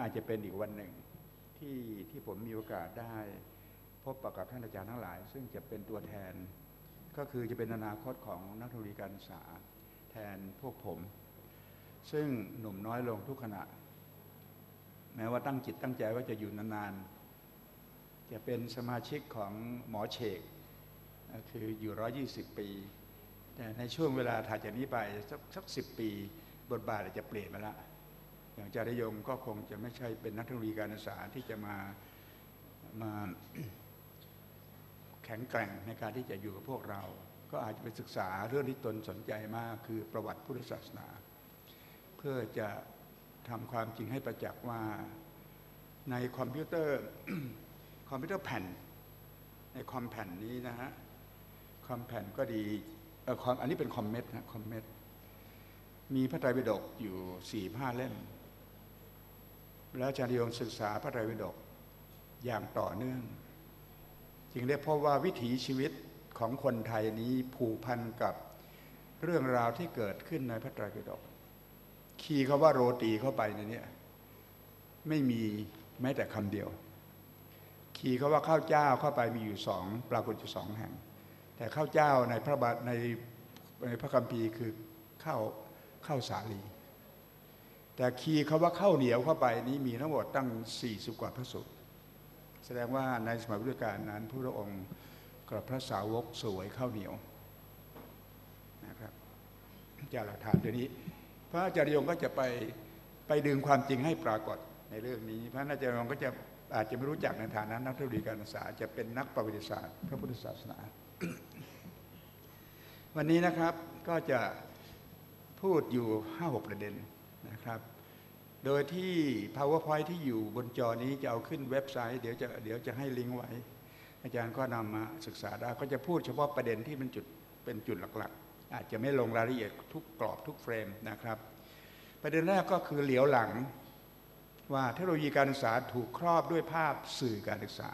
อาจจะเป็นอีกวันหนึ่งที่ที่ผมมีโอกาสได้ พบปะกับท่านอาจารย์ทั้งหลาย ซึ่งจะเป็นตัวแทน ก็คือจะเป็นอนาคตของนักธุรการศึกษาแทนพวกผม ซึ่งหนุ่มน้อยลงทุกขณะ แม้ว่าตั้งจิตตั้งใจว่าจะอยู่นานๆ จะเป็นสมาชิกของหมอเชกคืออยู่ 120 ปี แต่ในช่วงเวลาถัดจากนี้ไปสักสักสิปี บทบาทอาจจะเปลี่ยนไปละ อย่างจารยงก็คงจะไม่ใช่เป็นนักเทคโนโลยีการศึกษาที่จะมามาแข็งแกร่งในการที่จะอยู่กับพวกเรา ก็อาจจะไปศึกษาเรื่องที่ตนสนใจมากคือประวัติพุทธศาสนา เพื่อจะทำความจริงให้ประจักษ์ว่าในคอมพิวเตอร์คอมพิวเตอร์แผ่น ในคอมแผ่นนี้นะฮะคอมแผ่นก็ดีเอออันนี้เป็นคอมเมตนะคอมเมตมีพระไตรปิฎกอยู่สี่ห้าเล่ม แล้วอาจารย์โยงศึกษาพระไตรปิฎกอย่างต่อเนื่อง จึงได้พบว่าวิถีชีวิตของคนไทยนี้ผูกพันกับเรื่องราวที่เกิดขึ้นในพระไตรปิฎกคีย์คาว่าโรตีเข้าไปในนี้ไม่มีแม้แต่คำเดียว คีย์คาว่าข้าวเจ้าเข้าไปมีอยู่สองปรากฏอยู่สองแห่ง แต่ข้าวเจ้าในพระบาทในในพระคัมภีร์คือข้าวข้าวสาลี แต่คีย์คาว่าข้าวเหนียวเข้าไปนี้มีทั้งหมดตั้ง 40 กว่าพระสูตรแสดงว่าในสมัยพุทธกาลนั้นพระองค์กับพระสาวกสวยข้าวเหนียวนะครับจากหลักฐานตัวนี้ พระอาจารย์ยงก็จะไปไปดึงความจริงให้ปรากฏในเรื่องนี้ พระอาจารย์ยงก็จะอาจจะไม่รู้จักในฐานะนักธุรกิจการศึกษาจะเป็นนักประวัติศาสตร์ พระพุทธศาสนา วันนี้นะครับก็จะพูดอยู่ห้าหกประเด็น นะครับ โดยที่ powerpoint ที่อยู่บนจอนี้จะเอาขึ้นเว็บไซต์ เดี๋ยวจะเดี๋ยวจะให้ลิงก์ไว้ อาจารย์ก็นำมาศึกษาได้ก็จะพูดเฉพาะประเด็นที่เป็นจุดเป็นจุดหลักๆ อาจจะไม่ลงรายละเอียดทุกกรอบทุกเฟรมนะครับ ประเด็นแรกก็คือเหลียวหลังว่าเทคโนโลยีการศึกษาถูกครอบด้วยภาพสื่อการศึกษา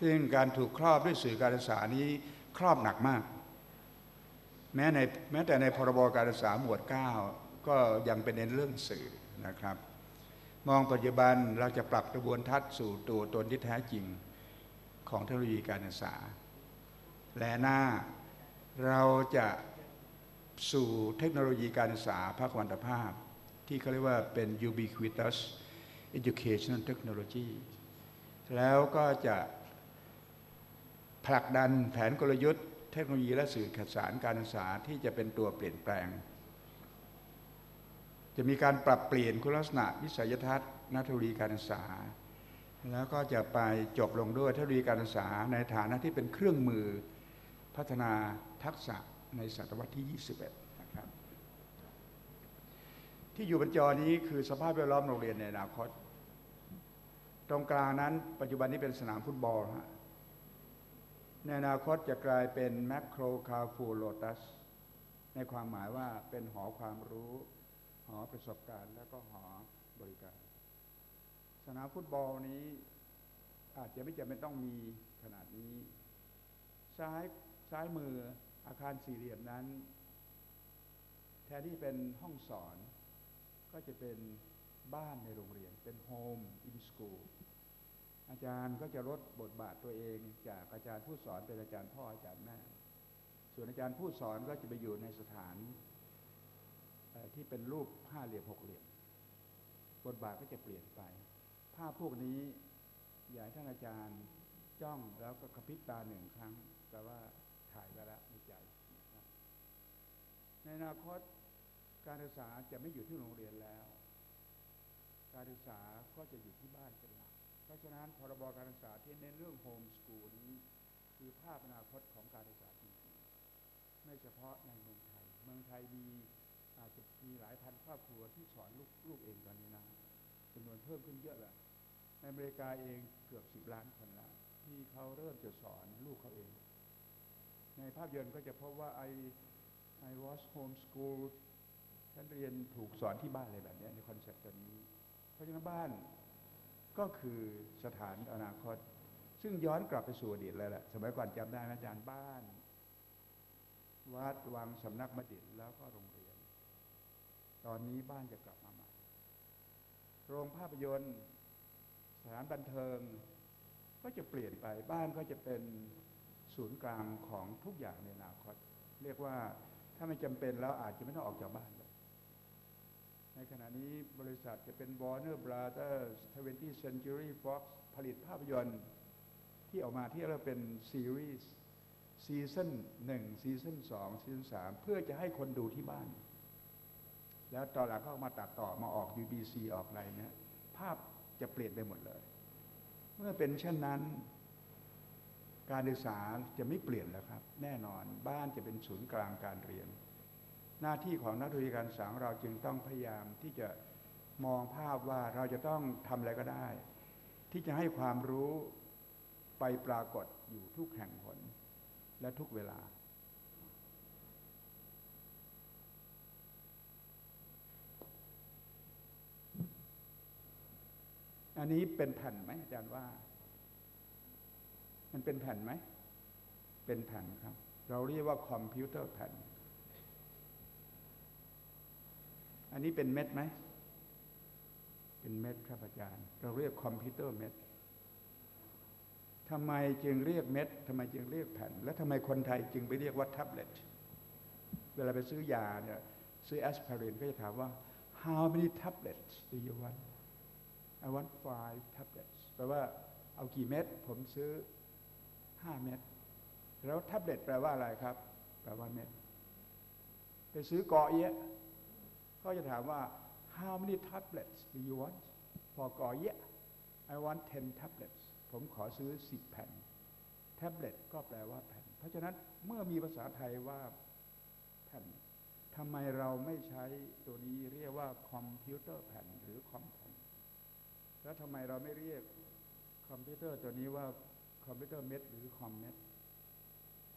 ซึ่งการถูกครอบด้วยสื่อการศึกษานี้ครอบหนักมาก แม้ในแม้แต่ในพรบการศึกษาหมวด 9 ก็ยังเป็นในเรื่องสื่อนะครับ มองปัจจุบันเราจะปรับกระบวนทัศน์สู่ตัวตนที่แท้จริงของเทคโนโลยีการศึกษา และหน้าเราจะสู่เทคโนโลยีการศึกษาภาควันตภาพ ที่เขาเรียกว่าเป็น ubiquitous educational technology แล้วก็จะผลักดันแผนกลยุทธ์เทคโนโลยีและสื่อข่าวสารการศึกษาที่จะเป็นตัวเปลี่ยนแปลง จะมีการปรับเปลี่ยนคุณลักษณะวิสัยทัศน์นักธุรกิจการศึกษา แล้วก็จะไปจบลงด้วยเทคโนโลยีการศึกษาในฐานะที่เป็นเครื่องมือพัฒนาทักษะในศตวรรษที่ 21 นะครับ ที่อยู่บนจอนี้คือสภาพแวดล้อมโรงเรียนในอนาคต ตรงกลางนั้นปัจจุบันนี้เป็นสนามฟุตบอลฮะในอนาคตจะกลายเป็นแมคโครคาฟูโลตัสในความหมายว่าเป็นหอความรู้ หอประสบการณ์ แล้วก็หอบริการ สนามฟุตบอลนี้ อาจจะไม่จำเป็นต้องมีขนาดนี้ ซ้ายซ้ายมืออาคารสี่เหลี่ยมนั้น แทนที่เป็นห้องสอน ก็จะเป็นบ้านในโรงเรียน เป็นโฮมอินสคูลอาจารย์ก็จะลดบทบาทตัวเอง จากอาจารย์ผู้สอนเป็นอาจารย์พ่ออาจารย์แม่ ส่วนอาจารย์ผู้สอนก็จะไปอยู่ในสถาน ที่เป็นรูปห้าเหลี่ยมหกเหลี่ยมบทบาทก็จะเปลี่ยนไป ภาพพวกนี้อยากท่านอาจารย์จ้องแล้วก็กระพริบตาหนึ่งครั้งแปลว่าถ่ายไปแล้วในใจนในอนาคตการศึกษาจะไม่อยู่ที่โรงเรียนแล้ว การศึกษาก็จะอยู่ที่บ้านเป็นหลัก เพราะฉะนั้นพรบการศึกษาที่เน้นเรื่องโฮมสกูลนี้คือภาพอนาคตของการศึกษาจริงๆ ไม่เฉพาะในเมืองไทย เมืองไทยมี อาจจะมีหลายพันครอบครัวที่สอนลูกลูกเองตอนนี้นะจำนวนเพิ่มขึ้นเยอะเลยในอเมริกาเองเกือบสิบล้านคนแล้วที่เขาเริ่มจะสอนลูกเขาเอง ในภาพยนตร์ก็จะพบว่าไอ I was homeschool ฉันเรียนถูกสอนที่บ้านอะไรแบบนี้ในคอนเซ็ปต์ตัวนี้ เพราะฉะนั้นบ้านก็คือสถานอนาคต ซึ่งย้อนกลับไปสู่อดีตเลยแหละ สมัยก่อนจำได้ไหมอาจารย์บ้าน วัดวังสำนักมดิษแล้วก็โรงเรียน ตอนนี้บ้านจะกลับมาใหม่ โรงภาพยนตร์ สถานบันเทิง ก็จะเปลี่ยนไปบ้านก็จะเป็นศูนย์กลางของทุกอย่างในอนาคต เรียกว่าถ้าไม่จำเป็นแล้วอาจจะไม่ต้องออกจากบ้านเลยในขณะนี้บริษัทจะเป็น Warner Brothers 20th Century Fox ผลิตภาพยนตร์ที่ออกมาที่เราเป็นซีรีส์ซีซั่นหนึ่งซีซั่นสองซีซั่นสามเพื่อจะให้คนดูที่บ้าน แล้วตอนหลังก็มาตัดต่อมาออก UBC ออกอะไรเนี่ยภาพจะเปลี่ยนไปหมดเลย เมื่อเป็นเช่นนั้น การศึกษาจะไม่เปลี่ยนแล้วครับ แน่นอนบ้านจะเป็นศูนย์กลางการเรียน หน้าที่ของนักวิชาการศึกษาของเราจึงต้องพยายามที่จะมองภาพว่าเราจะต้องทำอะไรก็ได้ ที่จะให้ความรู้ไปปรากฏอยู่ทุกแห่งหนและทุกเวลา อันนี้เป็นแผ่นไหมอาจารย์ว่า มันเป็นแผ่นไหม เป็นแผ่นครับ เราเรียกว่าคอมพิวเตอร์แผ่น อันนี้เป็นเม็ดไหม เป็นเม็ดครับอาจารย์ เราเรียกคอมพิวเตอร์เม็ดทำไมจึงเรียกเม็ดทำไมจึงเรียกแผ่น และทำไมคนไทยจึงไปเรียกว่าแท็บเล็ต เวลาไปซื้อยาเนี่ยซื้อแอสไพรินก็จะถามว่า how many tablets do you want I want five tablets แปลว่าเอากี่เม็ด ผมซื้อห้าเม็ด แล้วแท็บเล็ตแปลว่าอะไรครับ แปลว่าเม็ด ไปซื้อเกาะเยะก็จะถามว่า how many tablets do you want for เกาะเยะ I want 10 tablets ผมขอซื้อสิบแผ่น แท็บเล็ตก็แปลว่าแผ่น เพราะฉะนั้นเมื่อมีภาษาไทยว่าแผ่นทำไมเราไม่ใช้ตัวนี้เรียกว่าคอมพิวเตอร์แผ่นหรือคอม แล้วทำไมเราไม่เรียกคอมพิวเตอร์ตัวนี้ว่าคอมพิวเตอร์เม็ดหรือคอมเม็ด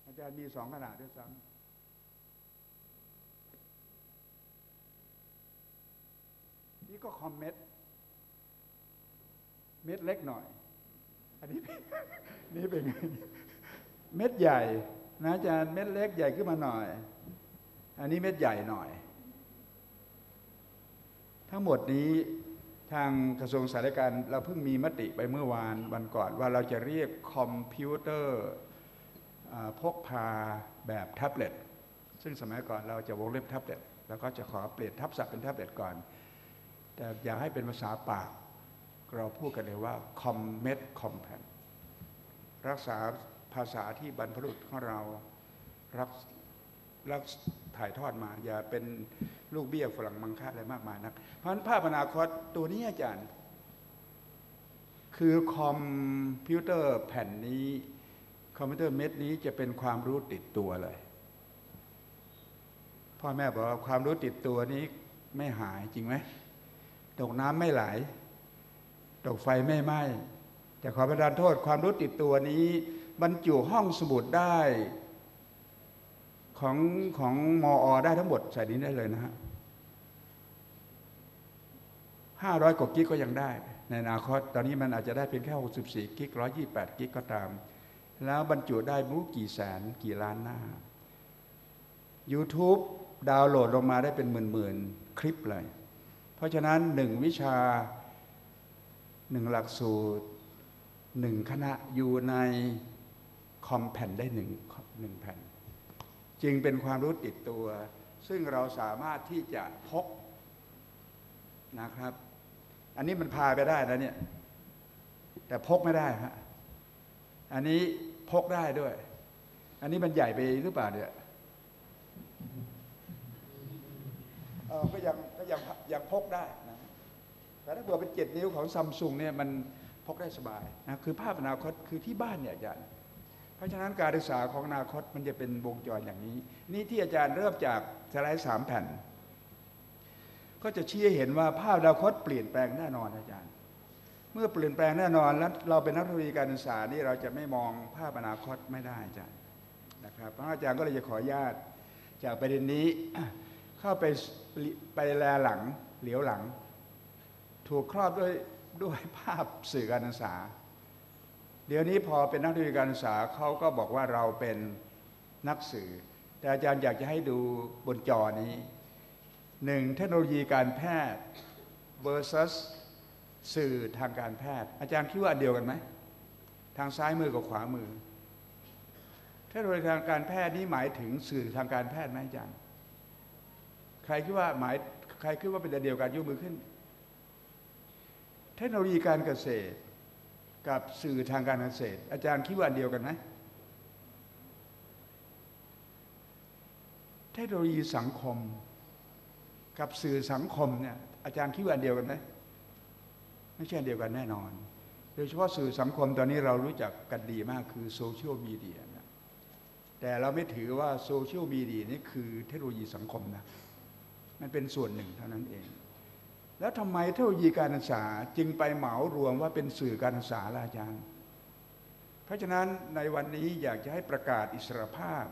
อาจารย์มีสองขนาดด้วยซ้ำนี่ก็คอมเม็ดเม็ดเล็กหน่อย อันนี้นี่เป็นไงเม็ดใหญ่ นะอาจารย์เม็ดเล็กใหญ่ขึ้นมาหน่อย อันนี้เม็ดใหญ่หน่อย ทั้งหมดนี้ ทางกระทรวงสาธารณการเราเพิ่งมีมติไปเมื่อวานวันก่อนว่าเราจะเรียกคอมพิวเตอร์พกพาแบบแท็บเล็ตซึ่งสมัยก่อนเราจะวงเล็บแท็บเล็ตแล้วก็จะขอเปลี่ยนทับศัพท์เป็นแท็บเล็ตก่อน แต่อยากให้เป็นภาษาปาก เราพูดกันเลยว่าคอมเมดคอมแพนรักษาภาษาที่บรรพบุรุษของเรารักรัก ถ่ายทอดมา อย่าเป็นลูกเบี้ยฝรั่งมังค่าอะไรมากมายนัก เพราะฉะนั้นภาพอนาคตตัวนี้อาจารย์ คือคอมพิวเตอร์แผ่นนี้ คอมพิวเตอร์เม็ดนี้จะเป็นความรู้ติดตัวเลย พ่อแม่บอกว่าความรู้ติดตัวนี้ไม่หายจริงไหมตกน้ำไม่ไหล ตกไฟไม่ไหม้แต่ขอประทานโทษความรู้ติดตัวนี้ บรรจุห้องสมุดได้ ของของมออได้ทั้งหมดใส่นี้ได้เลยนะฮะห้าร้อยกว่ากิกก็ยังได้ ในอนาคตตอนนี้มันอาจจะได้เพียงแค่หกสิบสี่กิกร้อยยี่แปดกิกก็ตาม แล้วบรรจุได้รู้กี่แสนกี่ล้านหน้า YouTube ดาวน์โหลดลงมาได้เป็นหมื่นๆ คลิปเลย เพราะฉะนั้นหนึ่งวิชาหนึ่งหลักสูตรหนึ่งคณะอยู่ในคอมแผ่นได้หนึ่งหนึ่งแผ่น จึงเป็นความรู้ติดตัว ซึ่งเราสามารถที่จะพกนะครับ อันนี้มันพาไปได้นะเนี่ย แต่พกไม่ได้ฮะอันนี้พกได้ด้วย อันนี้มันใหญ่ไปหรือเปล่าเนี่ยเออก็ยังก็ยังยังพกได้นะแต่ถ้าเกิดเป็นเจ็ดนิ้วของซัมซุงเนี่ยมันพกได้สบายนะคือภาพอนาคตคือที่บ้านเนี่ยอาจารย์ ราะฉะนั้นการศึกษาของอนาคตมันจะเป็นวงจรอย่างนี้ นี่ที่อาจารย์เริ่มจากสไลด์สามแผ่น ก็จะชี้ให้เห็นว่าภาพอนาคตเปลี่ยนแปลงแน่นอนอาจารย์ เมื่อเปลี่ยนแปลงแน่นอนแล้วเราเป็นนักวิการศึกษานี่เราจะไม่มองภาพอนาคตไม่ได้อาจารย์นะครับเพราะอาจารย์ก็เลยจะขออนุญาตจากประเด็นนี้เข้าไปไปแลหลังเหลียวหลัง ถูกครอบด้วยด้วยภาพสื่อการศึกษา เดี๋ยวนี้พอเป็นนักวิชาการศึกษาเขาก็บอกว่าเราเป็นนักสื่อ แต่อาจารย์อยากจะให้ดูบนจอนี้หนึ่งเทคโนโลยีการแพทย์ versus สื่อทางการแพทย์ อาจารย์คิดว่าเดียวกันไหมทางซ้ายมือกับขวามือเทคโนโลยีทางการแพทย์นี้หมายถึงสื่อทางการแพทย์ไหมอาจารย์ ใครคิดว่าหมายใครคิดว่าเป็นอันเดียวกันยกมือขึ้น เทคโนโลยีการเกษตร กับสื่อทางการเกษตร อาจารย์คิดว่าเดียวกันไหมเทคโนโลยีสังคม กับสื่อสังคมเนี่ยอาจารย์คิดว่าเดียวกันไหมไม่ใช่เดียวกันแน่นอน โดยเฉพาะสื่อสังคมตอนนี้เรารู้จักกันดีมากคือโซเชียลมีเดียนะแต่เราไม่ถือว่าโซเชียลมีเดียนี่คือเทคโนโลยีสังคมนะมันเป็นส่วนหนึ่งเท่านั้นเอง แล้วทำไมเทคโนโลยีการศึกษาจึงไปเหมารวมว่าเป็นสื่อการศึกษาล่ะอาจารย์ เพราะฉะนั้นในวันนี้อยากจะให้ประกาศอิสรภาพ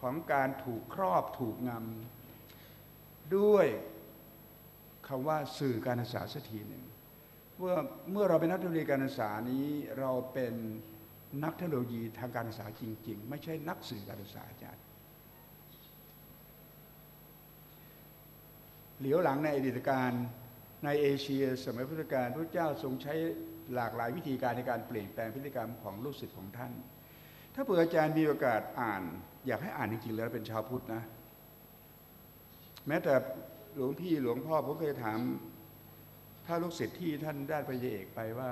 ของการถูกครอบถูกงำด้วยคำว่าสื่อการศึกษาสักทีหนึ่งเมื่อเมื่อเราเป็นนักเทคโนโลยีการศึกษานี้เราเป็นนักเทคโนโลยีทางการศึกษาจริง ๆ ไม่ใช่นักสื่อการศึกษาอาจารย์ เหลียวหลังในอดีตการในเอเชียสมัยพุทธกาลพระเจ้าทรงใช้หลากหลายวิธีการในการเปลี่ยนแปลงพฤติกรรมของลูกศิษย์ของท่าน ถ้าเผื่ออาจารย์มีโอกาสอ่าน อยากให้อ่านจริงๆแล้วเป็นชาวพุทธนะ แม้แต่หลวงพี่หลวงพ่อผมเคยถาม ถ้าลูกศิษย์ที่ท่านได้ปริญญาเอกไปว่า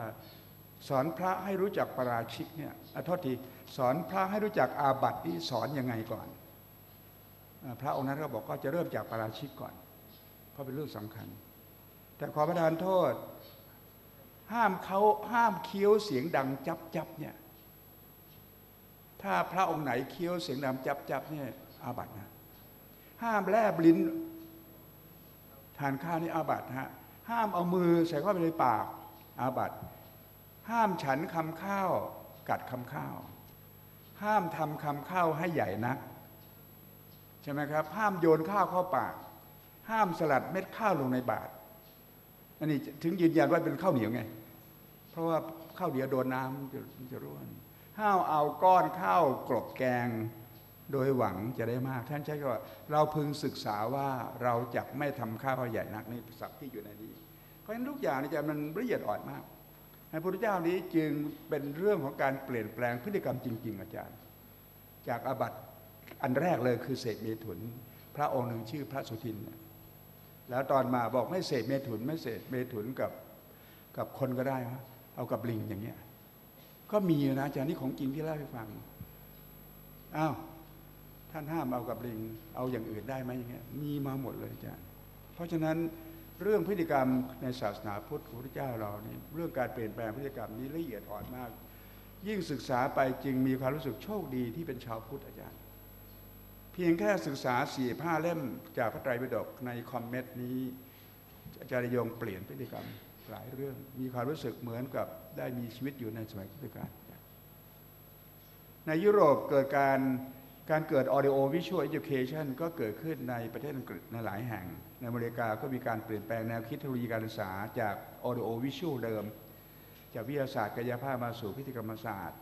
สอนพระให้รู้จักปราชิกเนี่ยโทษทีสอนพระให้รู้จักอาบัติที่สอนยังไงก่อน พระองค์นั้นก็บอกก็จะเริ่มจากปราชิกก่อน เพราะเป็นเรื่องสำคัญ แต่ขอประทานโทษ ห้ามเขาห้ามเคี้ยวเสียงดังจับจับเนี่ย ถ้าพระองค์ไหนเคี้ยวเสียงดังจับจับเนี่ยอาบัตินะ ห้ามแลบลิ้น ทานข้าวนี่อาบัติฮะ ห้ามเอามือใส่เข้าไปในปากอาบัติ ห้ามฉันคำข้าวกัดคำข้าว ห้ามทำคำข้าวให้ใหญ่นักใช่ไหมครับ ห้ามโยนข้าวเข้าปาก ห้ามสลัดเม็ดข้าวลงในบาตรอันนี้ถึงยืนยันว่าเป็นข้าวเหนียวไง เพราะว่าข้าวเหนียวโดนน้ำจะจะร่วนห้ามเอาก้อนข้าวกรบแกงโดยหวังจะได้มาก ท่านใช้คำว่าเราพึงศึกษาว่าเราจะไม่ทำข้าวใหญ่นักนี่ศัพท์ที่อยู่ในนี้ เพราะฉะนั้นทุกอย่างนี่จะมันละเอียดอ่อนมากพระพุทธเจ้านี้จึงเป็นเรื่องของการเปลี่ยนแปลงพฤติกรรมจริง ๆ อาจารย์ จากอบัตอันแรกเลยคือเสกเมถุน พระองค์หนึ่งชื่อพระสุทิน แล้วตอนมาบอกไม่เสกเมถุนไม่เสกเมถุนกับกับคนก็ได้เอากับลิงอย่างเงี้ย ก็มีนะอาจารย์นี่ของจริงที่เล่าให้ฟังอ้าวท่านห้ามเอากับลิง เอาอย่างอื่นได้ไหมอย่างเงี้ยมีมาหมดเลยอาจารย์ เพราะฉะนั้นเรื่องพฤติกรรมในศาสนาพุทธของพระเจ้าเรานี่เรื่องการเปลี่ยนแปลงพฤติกรรมนี้ละเอียดอ่อนมาก ยิ่งศึกษาไปจึงมีความรู้สึกโชคดีที่เป็นชาวพุทธอาจารย์ เพียงแค่ศึกษาสี่ห้าเล่มจากพระไตรปิฎกในคอมเมนต์นี้ อาจารย์ยงเปลี่ยนพฤติกรรมหลายเรื่อง มีความรู้สึกเหมือนกับได้มีชีวิตอยู่ในสมัยพุทธกาลในยุโรปเกิดการการเกิด audio visual education ก็เกิดขึ้นในประเทศอังกฤษในหลายแห่ง ในอเมริกาก็มีการเปลี่ยนแปลงแนวคิดเทคโนโลยีการศึกษาจาก audio visual เดิม จากวิทยาศาสตร์กายภาพมาสู่พิธีกรรมศาสตร์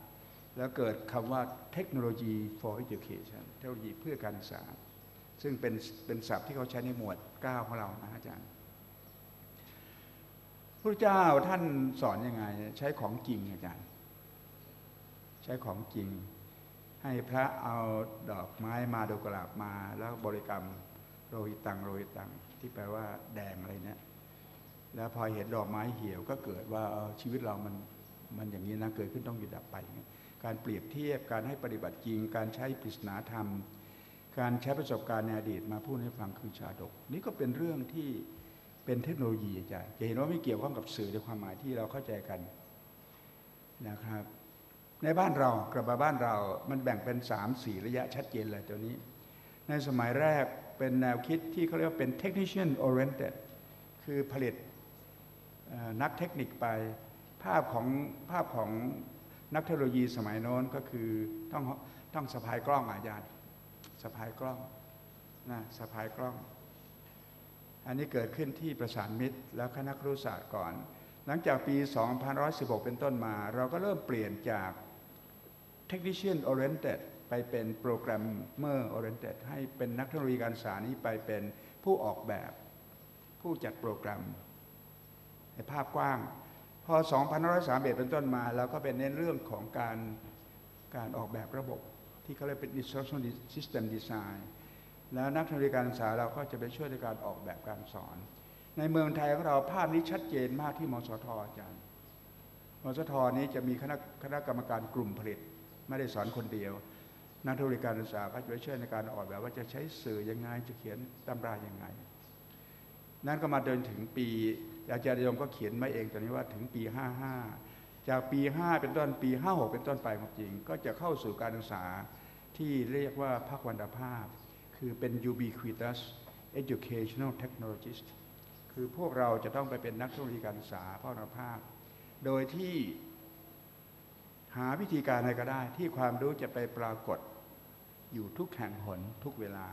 แล้วเกิดคำว่าเทคโนโลยี for education เทคโนโลยีเพื่อการศึกษา ซึ่งเป็นเป็นศัพท์ที่เขาใช้ในหมวด 9 ของเรานะอาจารย์พระเจ้าท่านสอนยังไง ใช้ของจริงอาจารย์ ใช้ของจริง ให้พระเอาดอกไม้มาดอกกลาบมาแล้วบริกรรมโรหิตังโรหิตังที่แปลว่าแดงอะไรเนี่ยแล้วพอเห็นดอกไม้เหี่ยวก็เกิดว่าชีวิตเรามันมันอย่างนี้นะเกิดขึ้นต้องหยุดดับไป การเปรียบเทียบ การให้ปฏิบัติจริง การใช้ปริศนาธรรม การใช้ประสบการณ์ในอดีตมาพูดให้ฟังคือชาดก นี่ก็เป็นเรื่องที่เป็นเทคโนโลยีอาจารย์จะเห็นว่าไม่เกี่ยวข้องกับสื่อในความหมายที่เราเข้าใจกันนะครับ ในบ้านเรากลับมาบ้านเรา มันแบ่งเป็นสามสี่ระยะชัดเจนเลยตัวนี้ ในสมัยแรกเป็นแนวคิดที่เขาเรียกว่าเป็น technician oriented คือผลิตนักเทคนิคไปภาพของภาพของ นักเทคโนโลยีสมัยโน้นก็คือต้องต้องสะพายกล้องอาญาสะพายกล้องนะสะพายกล้อง อันนี้เกิดขึ้นที่ประสานมิตร แล้วคณะครุศาสตร์ก่อน หลังจากปี2516 เป็นต้นมา เราก็เริ่มเปลี่ยนจาก technician oriented ไปเป็น programmer oriented ให้เป็นนักเทคโนโลยีการศึกษานี้ไปเป็นผู้ออกแบบ ผู้จัดโปรแกรมในภาพกว้าง พอ2531เป็นต้นมาเราก็เป็นเน้นเรื่องของการการออกแบบระบบ ที่เขาเรียกเป็น instruction system design แล้วนักธรรการศึกษาเราก็จะไปช่วยในการออกแบบการสอน ในเมืองไทยของเราภาพนี้ชัดเจนมากที่มสทอาจารย์มสทนี้จะมีคณะคณะกรรมการกลุ่มผลิต ไม่ได้สอนคนเดียว นักธุรการศึกษาก็จะไปช่วยในการออกแบบว่าจะใช้สื่อยังไงจะเขียนตำรายังไง นั่นก็มาเดินถึงปี อาจารย์ยมก็เขียนมาเองตอนนี้ว่าถึงปี 55 จากปี 5 เป็นต้นปี 56 เป็นต้นไปความจริง ก็จะเข้าสู่การศึกษาที่เรียกว่าภาควันตภาพ คือเป็น ubiquitous educational technologist คือพวกเราจะต้องไปเป็นนักธุรกิจการศึกษาภาควันตภาพ โดยที่หาวิธีการอะไรก็ได้ ที่ความรู้จะไปปรากฏอยู่ทุกแห่งหนทุกเวลา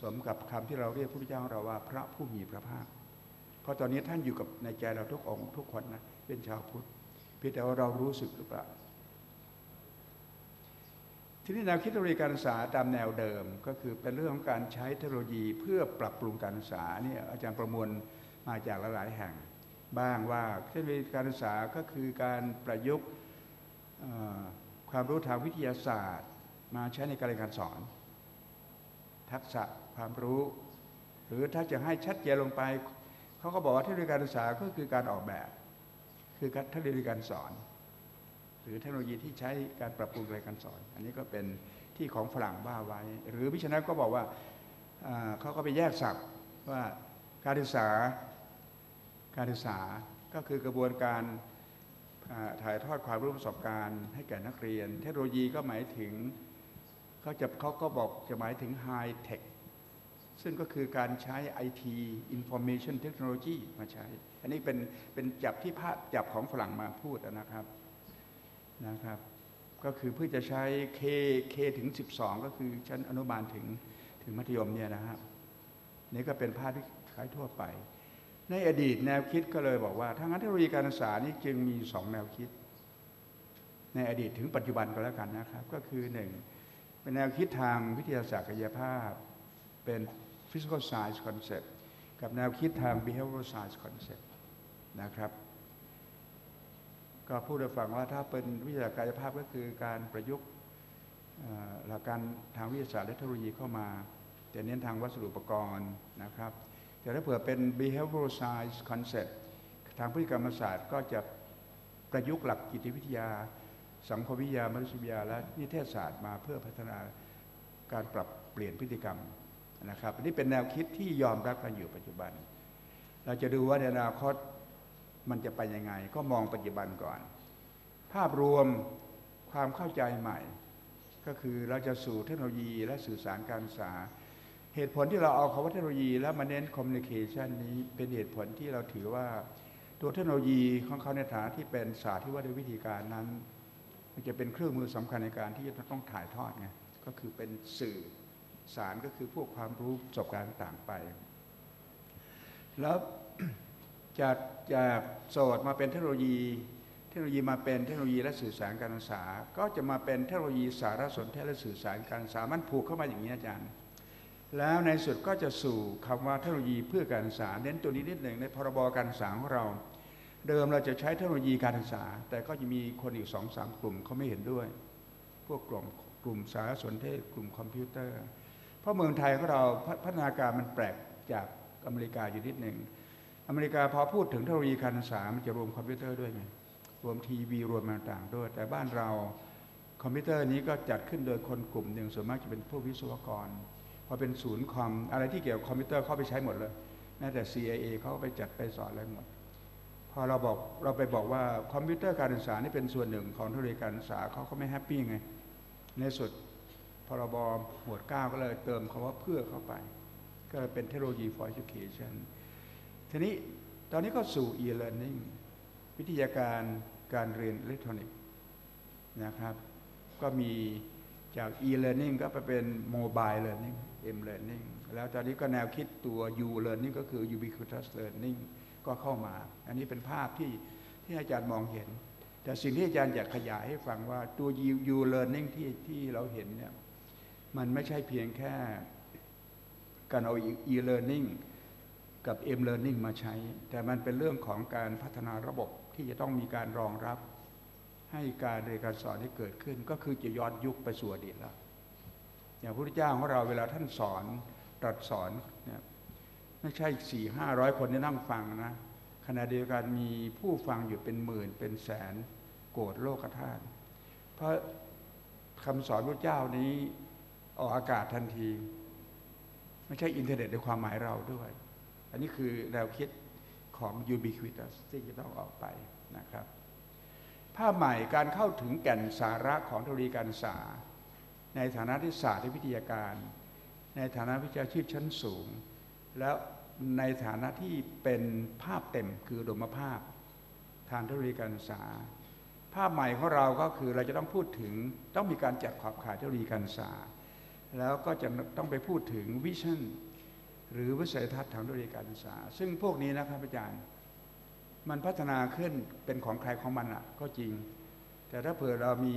สมกับคำที่เราเรียกพระพุทธเจ้าเราว่าพระผู้มีพระภาค เพราะตอนนี้ท่านอยู่กับในใจเราทุกองค์ทุกคนนะเป็นชาวพุทธเพียงแต่ว่าเรารู้สึกหรือเปล่าทีนี้แนวคิดเทคโนโลยีการศึกษาตามแนวเดิมก็คือเป็นเรื่องของการใช้เทคโนโลยีเพื่อปรับปรุงการศึกษาเนี่ยอาจารย์ประมวลมาจากหลายๆแห่ง บ้างว่าเทคโนโลยีการศึกษาก็คือการประยุกต์ความรู้ทางวิทยาศาสตร์ มาใช้ในการเรียนการสอน ทักษะ ความรู้ หรือถ้าจะให้ชัดเจนลงไป เขาก็บอกว่าเทคโนโลยีการศึกษาก็คือการออกแบบ คือเทคโนโลยีการสอน หรือเทคโนโลยีที่ใช้การปรับปรุงการสอน อันนี้ก็เป็นที่ของฝรั่งว่าไว้ หรือพิชนะก็บอกว่าเขาก็ไปแยกศัพท์ว่าการศึกษาการศึกษาก็คือกระบวนการถ่ายทอดความรู้ประสบการณ์ให้แก่นักเรียน เทคโนโลยีก็หมายถึงเขาจะเขาก็บอกจะหมายถึง High Tech ซึ่งก็คือการใช้ IT Information Technology มาใช้ อันนี้เป็นเป็นจับที่ภาพจับของฝรั่งมาพูดนะครับนะครับ ก็คือเพื่อจะใช้ K K ถึง 12 ก็คือชั้นอนุบาลถึงถึงมัธยมเนี่ยนะครับนี่ก็เป็นภาพที่คล้ายทั่วไป ในอดีตแนวคิดก็เลยบอกว่าทางเทคโนโลยีการศึกษานี่จึงมีสองแนวคิด ในอดีตถึงปัจจุบันก็แล้วกันนะครับ ก็คือหนึ่งเป็นแนวคิดทางวิทยาศาสตร์กายภาพ เป็น physical science concept กับแนวคิดทาง behavioral science concept นะครับ ก็พูดให้ฟังว่าถ้าเป็นวิทยาศาสตร์กายภาพก็คือการประยุกต์หลักการทางวิทยาศาสตร์และเทคโนโลยีเข้ามา แต่เน้นทางวัสดุอุปกรณ์นะครับ แต่ถ้าเผื่อเป็น behavioral science concept ทางพฤติกรรมศาสตร์ก็จะประยุกต์หลักจิตวิทยา สังคมวิทยามนุษยวิทยาและนิเทศศาสตร์มาเพื่อพัฒนาการปรับเปลี่ยนพฤติกรรม นะครับนนี้เป็นแนวคิดที่ยอมรับกันอยู่ปัจจุบัน เราจะดูว่าในอนาคตมันจะไปยังไง ก็มองปัจจุบันก่อน ภาพรวมความเข้าใจใหม่ ก็คือเราจะสู่เทคโนโลยีและสื่อสารการศึกษา เหตุผลที่เราเอาคำว่าเทคโนโลยีแล้วมาเน้นคอมมิวนิเคชันนี้เป็นเหตุผลที่เราถือว่าตัวเทคโนโลยีของเขาในฐานะที่เป็นศาสตร์ที่ว่าด้วยวิธีการนั้น มันจะเป็นเครื่องมือสำคัญในการที่จะต้องถ่ายทอดไงก็คือเป็นสื่อ สารก็คือพวกความรู้ประสบการณ์ต่างไป แล้วจากจากโสดมาเป็นเทคโนโลยี เทคโนโลยีมาเป็นเทคโนโลยีและสื่อสารการศึกษา ก็จะมาเป็นเทคโนโลยีสารสนเทศและสื่อสารการศึกษามันผูกเข้ามาอย่างนี้อาจารย์ แล้วในสุดก็จะสู่คำว่าเทคโนโลยีเพื่อการศึกษาเน้นตัวนี้นิดหนึ่งในพรบการศึกษาของเรา เดิมเราจะใช้เทคโนโลยีการศึกษา แต่ก็จะมีคนอีกสองสามกลุ่มเขาไม่เห็นด้วย พวกกลุ่มกลุ่มสารสนเทศ กลุ่มคอมพิวเตอร์ ราะเมืองไทยของเราพัฒนาการมันแปลกจากอเมริกาอยู่นิดหนึ่งอเมริกาพอพูดถึงเทคโนโลยีการศึกษามันจะรวมคอมพิวเตอร์ด้วยไงรวมทีวีรวมต่างๆด้วย แต่บ้านเราคอมพิวเตอร์นี้ก็จัดขึ้นโดยคนกลุ่มหนึ่งส่วนมากจะเป็นพวกวิศวกรพอเป็นศูนย์คอมอะไรที่เกี่ยวกับคอมพิวเตอร์เข้าไปใช้หมดเลยแม้แต่ CIA เขาไปจัดไปสอนอะไรหมด พอเราบอกเราไปบอกว่าคอมพิวเตอร์การศึกษานี่เป็นส่วนหนึ่งของเทคโนโลยีการศึกษาเขาก็ไม่แฮปปี้ไงในสุด พรบหมวดเก้าก็เลยเติมคาว่าเพื่อเข้าไป ก็เป็นเทคโนโลยี for education ทีนี้ตอนนี้ก็สู่ e-learning วิทยาการการเรียนอิเล็กทรอนิกส์นะครับ ก็มีจาก e-learning ก็ไปเป็น mobile learning m learning แล้วตอนนี้ก็แนวคิดตัว u learning ก็คือ ubiquitous learning ก็เข้ามา อันนี้เป็นภาพที่ที่อาจารย์มองเห็น แต่สิ่งที่อาจารย์อยากขยายให้ฟังว่าตัว u learning ที่ที่เราเห็นเนี่ย มันไม่ใช่เพียงแค่การเอา e learning กับ M Learning มาใช้ แต่มันเป็นเรื่องของการพัฒนาระบบที่จะต้องมีการรองรับ ให้การเรียนการสอนที่เกิดขึ้น ก็คือจะย้อนยุคไปสู่อดีตแล้ว อย่างพระพุทธเจ้าของเราเวลาท่านสอนตรัสสอนเนี่ยไม่ใช่สี่ห้าร้อยคนที่นั่งฟังนะขณะเดียวกันมีผู้ฟังอยู่เป็นหมื่นเป็นแสนโกรธโลกธาตุเพราะคำสอนพระเจ้านี้ ออกอากาศทันที ไม่ใช่อินเทอร์เน็ตในความหมายเราด้วย อันนี้คือแนวคิดของ ubiquitous ที่จะต้องออกไปนะครับ ภาพใหม่การเข้าถึงแก่นสาระของทคโนโลยีการศึกษา ในฐานะที่ศาสตร์และวิทยาการ ในฐานะวิชาชีพชั้นสูง แล้วในฐานะที่เป็นภาพเต็มคือดมภาพ ทางทคโนโลยีการศึกษา ภาพใหม่ของเราก็คือเราจะต้องพูดถึงต้องมีการจัดขอบข่ายทคโนโลยีการศึกษา แล้วก็จะต้องไปพูดถึงวิชั่นหรือวิสัยทัศน์ทางเทคโนโลยีการศึกษา ซึ่งพวกนี้นะครับอาจารย์ มันพัฒนาขึ้นเป็นของใครของมันอะ ก็จริง แต่ถ้าเผื่อเรามี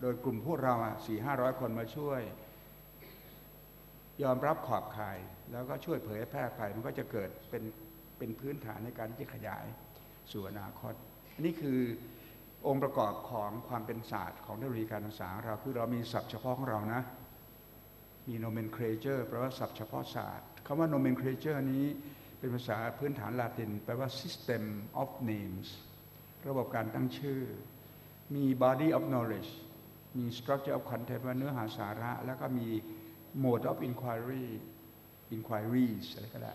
โดยกลุ่มพวกเราอะสี่ห้าร้อยคนมาช่วย ยอมรับขอบข่าย แล้วก็ช่วยเผยแพร่ไปมันก็จะเกิดเป็นเป็นพื้นฐานในการที่จะขยายสู่อนาคต อันนี้คือองค์ประกอบของความเป็นศาสตร์ของเทคโนโลยีการศึกษาเราคือเรามีศัพท์เฉพาะของเรานะ มี nomenclature แปลว่าศัพท์เฉพาะศาสตร์คำว่า nomenclature นี้เป็นภาษาพื้นฐานลาติน แปลว่า system of names ระบบการตั้งชื่อ มี body of knowledge มี structure of content ว่าเนื้อหาสาระ แล้วก็มี mode of inquiry inquiries อะไรก็ได้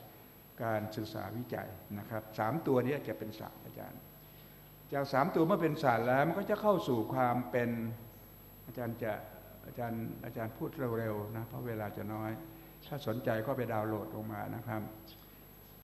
การศึกษาวิจัยนะครับสามตัวนี้จะเป็นศาสตร์อาจารย์ จากสามตัวเมื่อเป็นศาสตร์แล้วมันก็จะเข้าสู่ความเป็นอาจารย์จะ อาจารย์อาจารย์พูดเร็วๆนะเพราะเวลาจะน้อย ถ้าสนใจก็ไปดาวน์โหลดลงมานะครับ